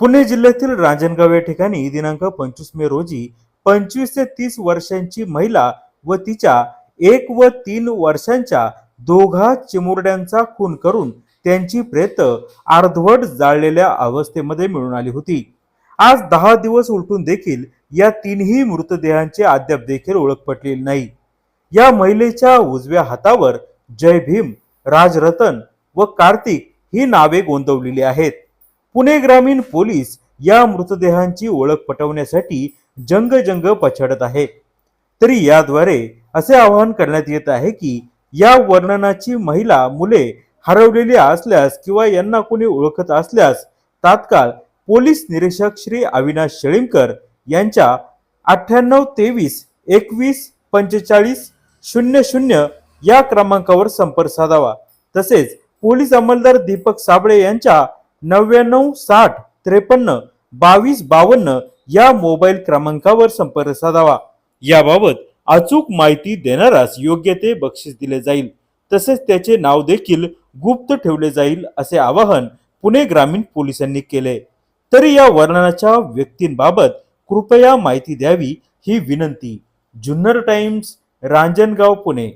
पुणे जिल्ह्यातील रांजणगाव या ठिकाणी दिनांक पंचवीस मे रोजी पंचवीस ते तीस वर्षांची महिला व तिच्या एक व तीन वर्षांच्या दोघा चिमुरड्यांचा खून करून त्यांची प्रेत अर्धवट जाळलेल्या अवस्थेमध्ये मिळून आली होती. आज दहा दिवस उलटून देखील या तीनही मृतदेहांची अद्याप देखील ओळख पटलेली नाही. या महिलेच्या उजव्या हातावर जय भीम राजरतन व कार्तिक ही नावे गोंदवलेली आहेत. पुणे ग्रामीण पोलीस या मृतदेहांची ओळख पटवण्यासाठी जंग जंग पछाडत आहे. तरी याद्वारे असे आवाहन करण्यात येत आहे की या वर्णनाची महिला मुले हरवलेली असल्यास किंवा यांना कोणी ओळखत असल्यास तात्काळ पोलीस निरीक्षक श्री अविनाश शेळीमकर यांच्या अठ्ठ्याण्णव तेवीस एकवीस पंचेचाळीस शून्य शून्य या क्रमांकावर संपर्क साधावा. तसेच पोलीस अंमलदार दीपक साबळे यांच्या नव्याण्णव साठ त्रेपन्न बावीस बावन्न या मोबाईल क्रमांकावर संपर्क साधावा. याबाबत अचूक माहिती देणारास योग्य ते बक्षीस दिले जाईल. तसेच त्याचे नाव देखील गुप्त ठेवले जाईल असे आवाहन पुणे ग्रामीण पोलिसांनी केले. तरी या वर्णनाच्या व्यक्तींबाबत कृपया माहिती द्यावी ही विनंती. जुन्नर टाइम्स रांजणगाव पुणे.